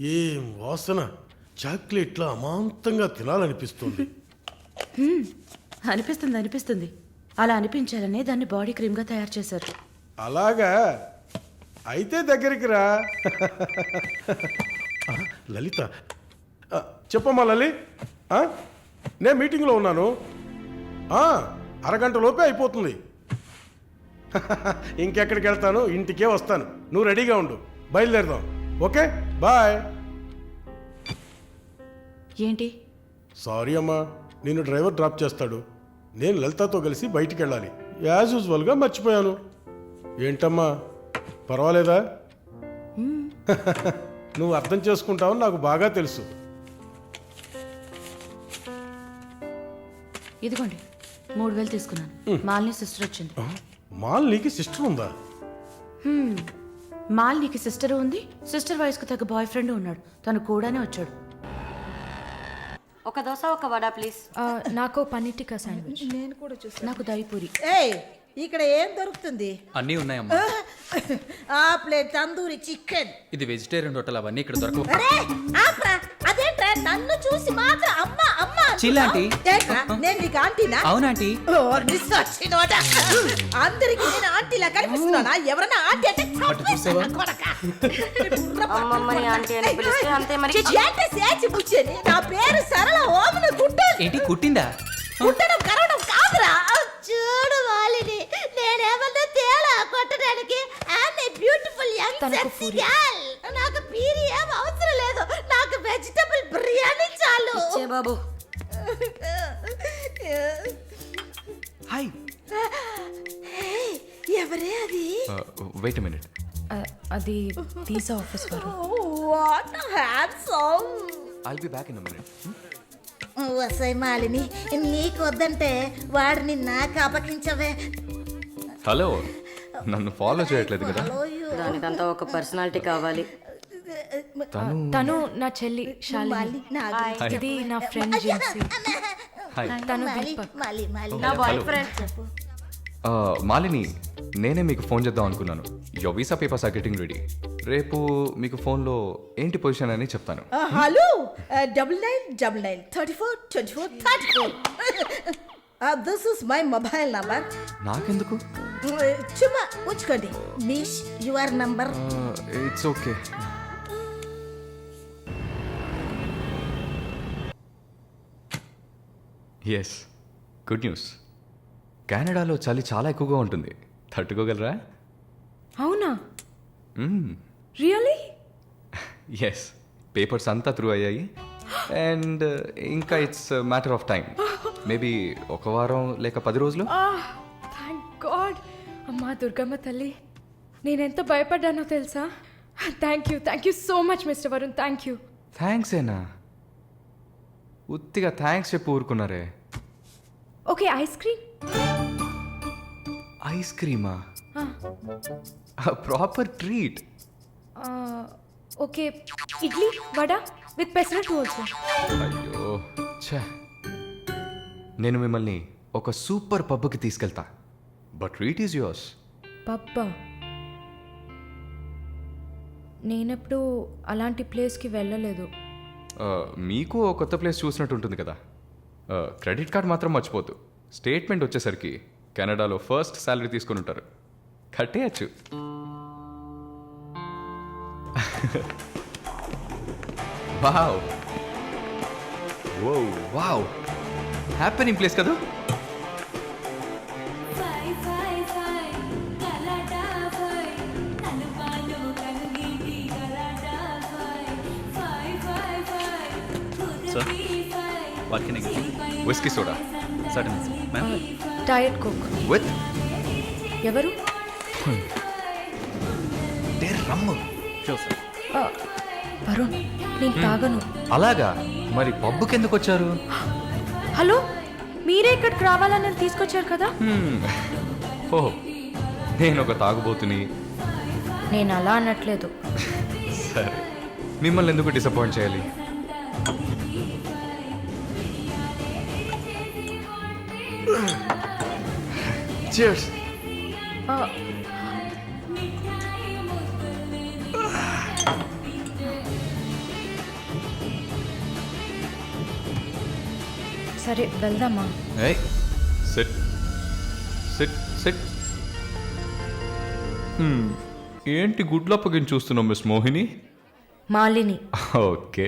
ఏం వాసన? చాక్లెట్లా అమాంతంగా తినాలనిపిస్తుంది. అనిపిస్తుంది అనిపిస్తుంది. అలా అనిపించాలనే దాన్ని బాడీ క్రీమ్గా తయారు చేశారు. అలాగా? అయితే దగ్గరికి రా. లలిత. చెప్పమ్మా లలి? నేను మీటింగ్లో ఉన్నాను. ఆ, అరగంట లోపే అయిపోతుంది. ఇంకెక్కడికి వెళ్తాను? ఇంటికే వస్తాను. నువ్వు రెడీగా ఉండు. బయలుదేరదాం. Okay bye. ఏంటి? సారీ అమ్మా నేను డ్రైవర్ డ్రాప్ చేస్తాడు. నేను లలితతో కలిసి బయటికి వెళ్ళాలి. యాజ్ యూజువల్గా మర్చిపోయాను. ఏంటమ్మా పర్వాలేదా? నువ్వు అర్థం చేసుకుంటావని నాకు బాగా తెలుసు. ఇదిగోండి మూడు వేలు తీసుకున్నాను. మాలిని సిస్టర్ వచ్చింది. ఆ, మాలినికి సిస్టర్ ఉందా? హ్మ్. మాలినికి సిస్టర్ ఉంది? సిస్టర్ వయసుకు తగ్గ బాయ్ ఫ్రెండ్ ఉన్నాడు. తను కూడానే వచ్చాడు. ఒక దోశ ఒక వడ ప్లీజ్ నాకు పన్నీర్ టిక్కా శాండ్విచ్ నేను కూడా చూసాను నాకు దయపూరి ఏయ్! ఇక్కడ ఏం దొరుకుతుంది? అన్నీ ఉన్నాయమ్మా. ఆ ప్లేట్ తందూరి చికెన్. ఇది వెజిటేరియన్ హోటల్ అవన్నీ ఇక్కడ దొరకవు. అరే ఆప్రా. అదేంట్రా? నన్ను చూసి మాత్రం అమ్మ అమ్మ చిల్ ఆంటీ. ఏంట్రా? నేను నీకు ఆంటీనా? అవునాంటీ ఓ. అందరికి నేను ఆంటీలా కనిపిస్తున్నానా? ఎవరన్నా ఆంటీ అంటే చంపేస్తాను, కొడకా. అమ్మమ్మని ఆంటీ అని పిలిస్తే అంతే మరి. ఏంటి సేచి బుచ్చేది? నా పేరు సరళ ఓమన గుడ్డ ఏంటి కుట్టిందా? కుట్టడం తనకు పూరి. నాకు పీరి ఏం అవసరం లేదు. నాకు వెజిటబుల్ బిర్యానీ చాలు. బాబు. హాయ్ ఎవరే అది? వెయిట్ మినిట్ ఆ, అది వీసా ఆఫీస్ వారు. What handsome I'll be back in minute వసై Malini నీకు వద్దంటే వాడిని నాకు అపకించవే హలో నన్ను ఫాలో చేయట్లేదు కదా. దానికంతా ఒక పర్సనాలిటీ కావాలి. తను తను నా చెల్లి శాలిని. ఇది నా ఫ్రెండ్ జిన్సీ తను మాలి దీపక్. మాలి మాలి నా బాయ్ ఫ్రెండ్ మాలిని నేనే మీకు ఫోన్ చేద్దాం అనుకున్నాను. Your visa papers are getting ready రేపు మీకు ఫోన్లో ఏంటి పొజిషన్ అని చెప్తాను. Hello. Double nine double nine thirty four twenty four thirty four this is my mobile number నాకెందుకు? చుమ్మా ఉంచుకోండి మీష్ your number it's okay yes good news కెనడాలో చలి చాలా ఎక్కువగా ఉంటుంది. తట్టుకోగలరా? అవునా? రియలీ ఎస్ పేపర్స్ అంతా త్రూ అయ్యాయి. అండ్ ఇంకా it's matter of time maybe ఒక వారం లేక పది రోజులు? థ్యాంక్ గాడ్ అమ్మా దుర్గమ్మ తల్లి నేనెంత భయపడ్డానో తెలుసా? Thank you thank you so much mister Varun thank you thanks ఏనా ఉత్తిగా థ్యాంక్స్ చెప్పి ఊరుకున్నారే. Okay ice cream ice క్రీమా proper treat okay. Idli vada with pesarattu also అయ్యో ఛే. నేను మిమ్మల్ని ఒక సూపర్ పబ్కి తీసుకెళ్తా. బట్ ట్రీట్ ఈజ్ యువర్స్ పబ్బా. నేనెప్పుడు అలాంటి ప్లేస్కి వెళ్ళలేదు. మీకు ఓ కొత్త ప్లేస్ చూసినట్టు ఉంటుంది కదా. క్రెడిట్ కార్డ్ మాత్రం మర్చిపోద్దు. స్టేట్మెంట్ వచ్చేసరికి కెనడాలో ఫస్ట్ శాలరీ తీసుకొని ఉంటారు. కట్టేయచ్చు. వావ్. వావ్. హ్యాపెనింగ్ ప్లేస్ కదా? You? Whisky soda Certainly, ma'am. Diet coke with ఎవరు? రమ్ము. Sure, sir. ఆ, వరుణ్ నేను తాగను. అలాగా? మరి పబ్బుకి ఎందుకు వచ్చారు? హలో? మీరే ఇక్కడికి రావాలని తీసుకొచ్చారు కదా? Hmm. ఓ నేను ఒక తాగుబోతుని. నేను అలా అనట్లేదు. సరే. మిమ్మల్ని ఎందుకు డిసప్పాయింట్ చేయాలి? Cheers. Oh. సరే వెళ్దామా? ఏయ్ సిట్ సిట్ సిట్ ఏంటి గుడ్లప్పగిన చూస్తున్నావు miss Mohini? Malini. Okay.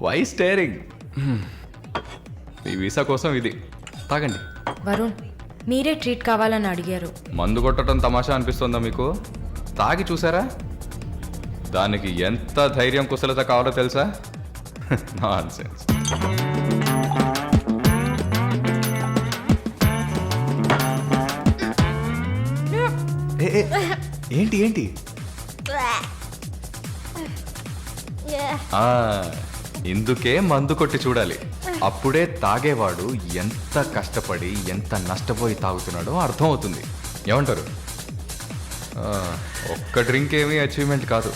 Why staring me visa కోసం ఇది. తాగండి. వరుణ్ మీరే ట్రీట్ కావాలని అడిగారు. మందు కొట్టడం తమాషా అనిపిస్తుందా మీకు? తాగి చూసారా? దానికి ఎంత ధైర్యం కుశలత కావాలో తెలుసా? నాన్ సెన్స్ ఏంటి ఏంటి? ఆ, ఇందుకే మందు కొట్టి చూడాలి. అప్పుడే తాగేవాడు ఎంత కష్టపడి ఎంత నష్టపోయి తాగుతున్నాడో అర్థమవుతుంది. ఏమంటారు? ఒక్క డ్రింక్ ఏమీ అచీవ్మెంట్ కాదు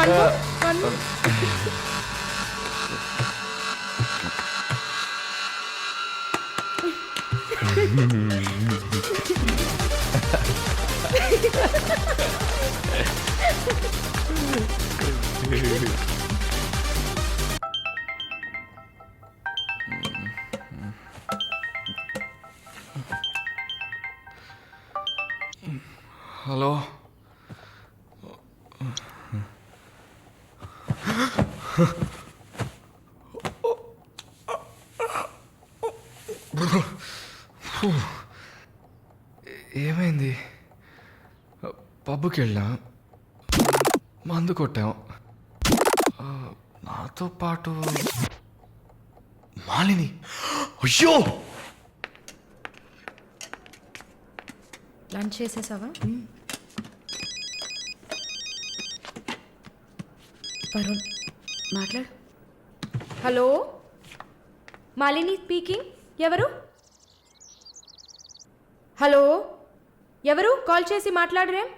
ฟันเขาฟัน ఏమైంది? పబ్బుకి వెళ్ళాం మందు కొట్టాం. నాతో పాటు మాలిని. అయ్యో! లంచ్ చేసేసావా? వరుణ్ మాట్లాడు. హలో? మాలిని స్పీకింగ్? ఎవరు? హలో? ఎవరు? కాల్ చేసి మాట్లాడరేం?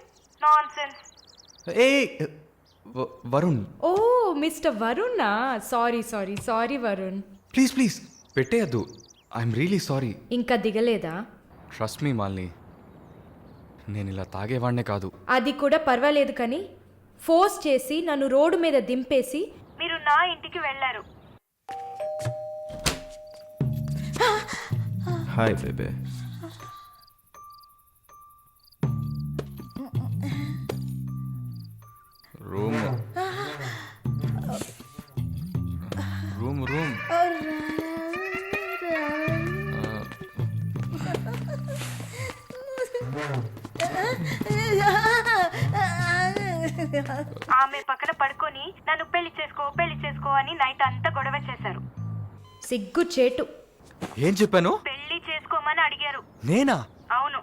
ఏ వరుణ్. ఓ mister వరుణా? Sorry sorry sorry Varun. Please please పెట్టేయద్దు. I'm really sorry. ఇంకా దిగలేదా? Trust me Malini. నేను ఇలా తాగేవాడినే కాదు. అది కూడా పర్వాలేదు కానీ ఫోర్స్ చేసి నన్ను రోడ్డు మీద దింపేసి నా ఇంటికి వెళ్ళారు. హాయ్ బేబే సిగ్గు చేటు. ఏం చెప్పాను? పెళ్ళి చేసుకోమని అడిగారు. నేనా? అవును.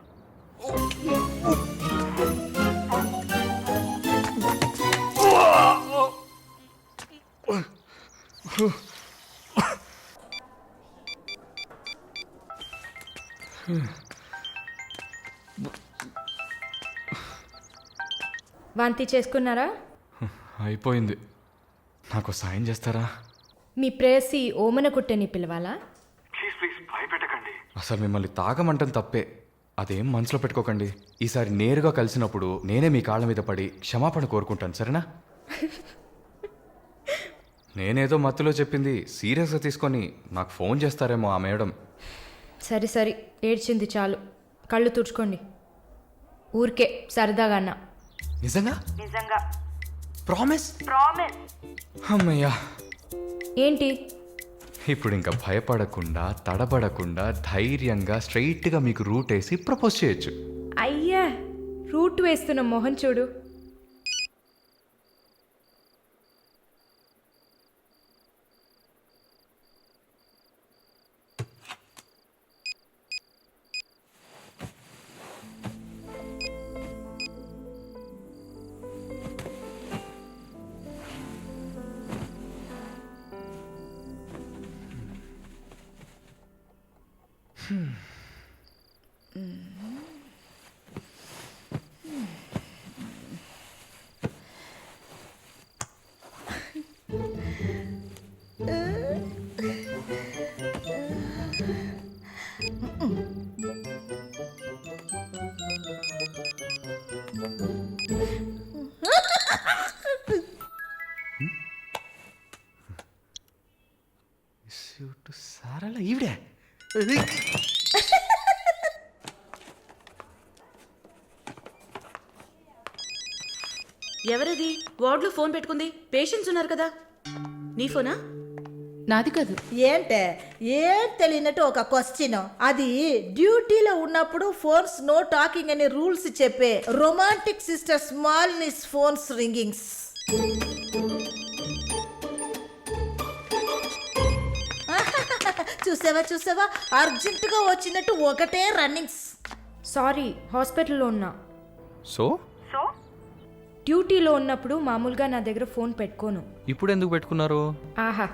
వాంతి చేసుకున్నారా? అయిపోయింది. నాకు సాయం చేస్తారా? మీ ప్రేయసి ఓమన కుట్టని పిలవాలా? అసలు మిమ్మల్ని తాగమంటం తప్పే. అదేం మనసులో పెట్టుకోకండి. ఈసారి నేరుగా కలిసినప్పుడు నేనే మీ కాళ్ళ మీద పడి క్షమాపణ కోరుకుంటాను సరేనా? నేనేదో మత్తులో చెప్పింది సీరియస్గా తీసుకొని నాకు ఫోన్ చేస్తారేమో ఆ మేడం. సరే సరే ఏడ్చింది చాలు. కళ్ళు తుడుచుకోండి. ఊరికే సరదాగా అన్నా. నిజంగా? నిజంగా. ప్రామిస్? ప్రామిస్. అమ్మయ్యా. ఏంటి? ఇప్పుడు ఇంకా భయపడకుండా తడబడకుండా ధైర్యంగా స్ట్రైట్గా మీకు రూట్ వేసి ప్రపోజ్ చేయొచ్చు. అయ్యా రూట్ వేస్తున్న మొహం చూడు. ఎవరది? వార్డులో ఫోన్ పెట్టుకుంది. పేషెంట్స్ ఉన్నారు కదా. నీ ఫోనా? నాది కాదు. ఏంటే? ఏం తెలియనట్టు ఒక క్వశ్చన్ అది డ్యూటీలో ఉన్నప్పుడు ఫోన్స్ నో టాకింగ్ అనే రూల్స్ చెప్పే romantic sister smallness phones ringings చూసావా చూసావా? అర్జెంటుగా వచ్చినట్టు ఒకటే రన్నింగ్స్ సారీ హాస్పిటల్లో ఉన్నా. సో సో డ్యూటీలో ఉన్నప్పుడు మామూలుగా నా దగ్గర ఫోన్ పెట్టుకోను. ఇప్పుడు ఎందుకు పెట్టుకున్నారు? ఆహా.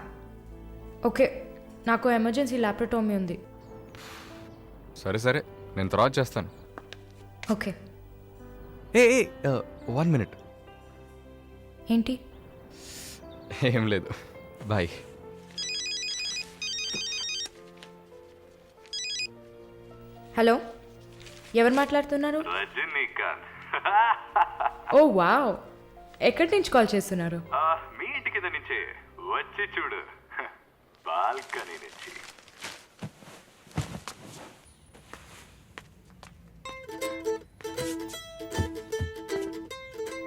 ఓకే. నాకు ఎమర్జెన్సీ ల్యాప్రటోమీ ఉంది. సరే సరే. నేను తర్వాత చేస్తాను. ఓకే. A one minute. ఏంటి? ఏం లేదు. బాయ్. హలో. ఎవరు మాట్లాడుతున్నారు? ఓ వావ్. ఎక్కడి నుంచి కాల్ చేస్తున్నారు? మీ ఇంటి కింద నుంచే. వచ్చి చూడు. బాల్కనీ నుంచి.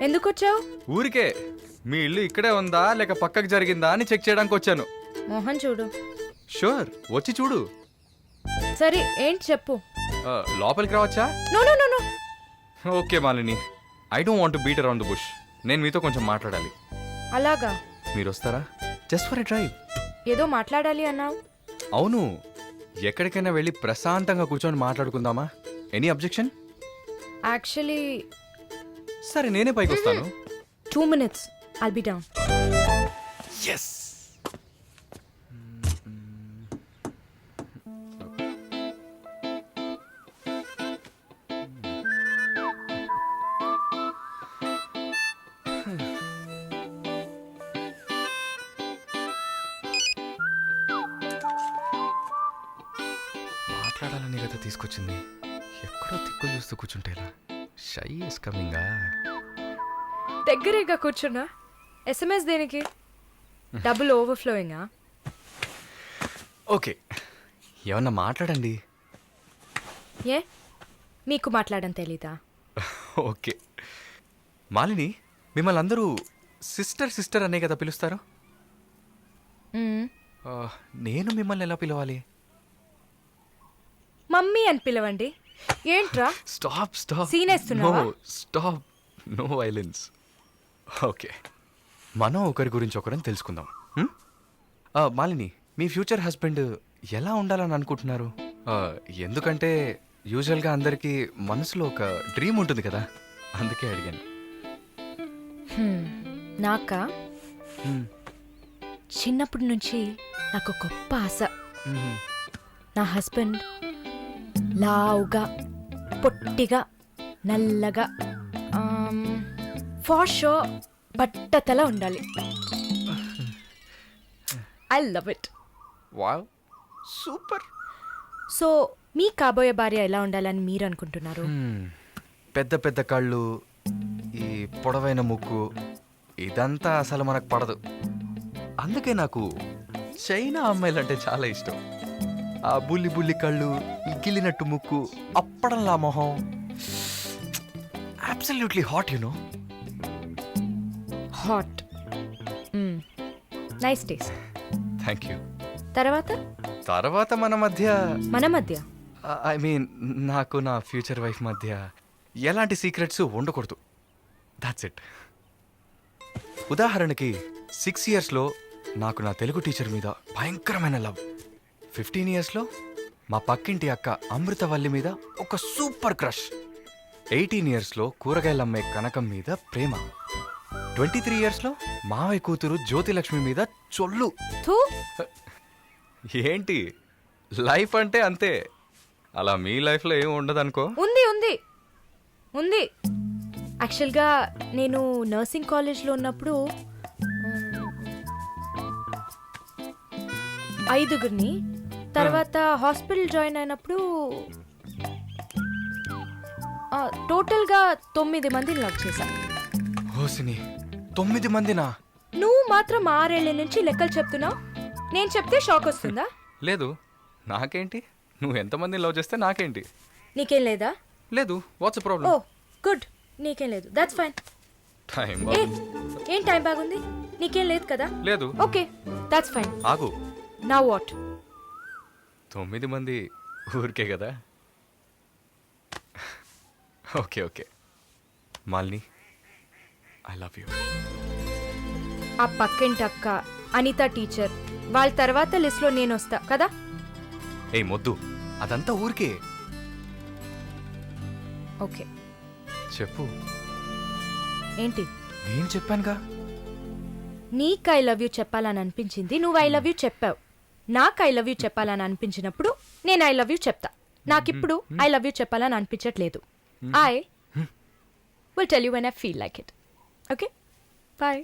ఎందుకు వచ్చావు ఊరికే. మీ ఇల్లు ఇక్కడే ఉందా లేక పక్కకు జరిగిందా అని చెక్ చేయడానికి వచ్చాను. మోహన్ చూడు. షూర్ వచ్చి చూడు. సరే ఏంటి చెప్పు. ఆ, లోపలికి రావచ్చా? No no no no. Okay Malini. I don't want beat around the bush నేను మీతో కొంచెం మాట్లాడాలి. అలాగా? మీరు వస్తారా జస్ట్ ఫర్ ఎ డ్రైవ్ ఏదో మాట్లాడాలి అన్నావు. అవును. ఎక్కడికైనా వెళ్ళి ప్రశాంతంగా కూర్చొని మాట్లాడుకుందామా? ఎనీ అబ్జెక్షన్ యాక్చువల్లీ సరే నేనే పైకి వస్తాను two minutes I'll be down yes మాట్లాడాలని కదా తీసుకొచ్చింది. ఎక్కడో తిక్కులు చూస్తూ కూర్చుంటేలా షై ఇస్ కమింగా దగ్గరేగా కూర్చున్నా. ఎస్ఎంఎస్ దేనికి? Double ఓవర్ఫ్లోయింగా okay. ఏమన్నా మాట్లాడండి. ఏ? మీకు మాట్లాడడం తెలీదా? ఓకే. మాలిని మిమ్మల్ని అందరూ సిస్టర్ సిస్టర్ అనే కదా పిలుస్తారు? నేను మిమ్మల్ని ఎలా పిలవాలి? మమ్మీ అని పిలవండి. ఏంట్రా? Stop stop. వేస్తున్నావా? Stop. No violence. Okay. మనం ఒకరి గురించి ఒకరం తెలుసుకుందాం. హ్మ్? ఆ, మాలిని మీ ఫ్యూచర్ హస్బెండ్ ఎలా ఉండాలని అనుకుంటున్నారు? ఆ, ఎందుకంటే యూజువల్గా అందరికీ మనసులో ఒక డ్రీమ్ ఉంటుంది కదా. అందుకే అడిగాను. నాకా? హ్మ్. చిన్నప్పటి నుంచి నాకు గొప్ప ఆశ. నా హస్బెండ్ లావుగా పొట్టిగా నల్లగా ఫార్ షో బట్టతల ఉండాలి. I love it wow super. So మీ కాబోయే భార్య ఎలా ఉండాలని మీరు అనుకుంటున్నారు. పెద్ద పెద్ద కళ్ళు ఈ పొడవైన ముక్కు ఇదంతా అసలు మనకు పడదు. అందుకే నాకు చైనా అమ్మాయిలంటే చాలా ఇష్టం. ఆ బుల్లి బుల్లి కళ్ళు ఈ గిల్లినట్టు ముక్కు అప్పడంలా మొహం. Absolutely hot you know hot nice taste thank you తర్వాత? తర్వాత మన మధ్య మన మధ్య? ఐ మీన్ నాకు నా ఫ్యూచర్ వైఫ్ మధ్య ఎలాంటి సీక్రెట్స్ ఉండకూడదు. దాట్స్ ఇట్ ఉదాహరణకి సిక్స్ ఇయర్స్లో నాకు నా తెలుగు టీచర్ మీద భయంకరమైన లవ్ ఫిఫ్టీన్ ఇయర్స్లో మా పక్కింటి అక్క అమృతవల్లి మీద ఒక సూపర్ క్రష్. ఎయిటీన్ ఇయర్స్లో కూరగాయలు అమ్మే కనకం మీద ప్రేమ. ట్వంటీ త్రీ ఇయర్స్లో మావయ్య కూతురు జ్యోతిలక్ష్మి మీద చొల్లు. ఏంటి? లైఫ్ అంటే అంతే. అలా మీ లైఫ్లో ఏం ఉండదు అనుకో ఉంది ఉంది. ఉంది. యాక్చువల్గా నేను నర్సింగ్ కాలేజ్లో ఉన్నప్పుడు ఐదుగురిని తర్వాత హాస్పిటల్ జాయిన్ అయినప్పుడు టోటల్గా తొమ్మిది మందిని లవ్ చేశాను హోసిని తొమ్మిది మందినా? నువ్వు మాత్రం ఆరేళ్ళ నుంచి లెక్కలు చెప్తున్నావు? నేను చెప్తే షాక్ వస్తుందా? లేదు నాకేంటి? నువ్వు ఎంతమందిని లవ్ చేస్తే నాకేంటి? నీకేం లేదా? లేదు వాట్స్ ఓ ప్రాబ్లం గుడ్ నీకేం లేదు దట్స్ ఫైన్ టైం ఏ ఏం టైం బాగుంది? నీకేం లేదు కదా? లేదు. ఓకే దట్స్ ఫైన్ ఆగు. నా వాట్ తొమ్మిది మంది ఊరికే కదా? Okay okay. Malini I love you ఆ పక్కింటి అక్క అనిత టీచర్ వాళ్ళ తర్వాత లిస్ట్లో నేను వస్తా కదా? ఏ మొద్దు. అదంతా ఊరికే. ఓకే. చెప్పు. ఏంటి? నేను చెప్పానుగా. నీకు ఐ లవ్ యూ చెప్పాలని అనిపించింది నువ్వు ఐ లవ్ యూ చెప్పావు. నాకు ఐ లవ్ యూ చెప్పాలని అనిపించినప్పుడు నేను ఐ లవ్ యూ చెప్తా. నాకిప్పుడు ఐ లవ్ యూ చెప్పాలని అనిపించట్లేదు. I will tell you when I feel like it okay bye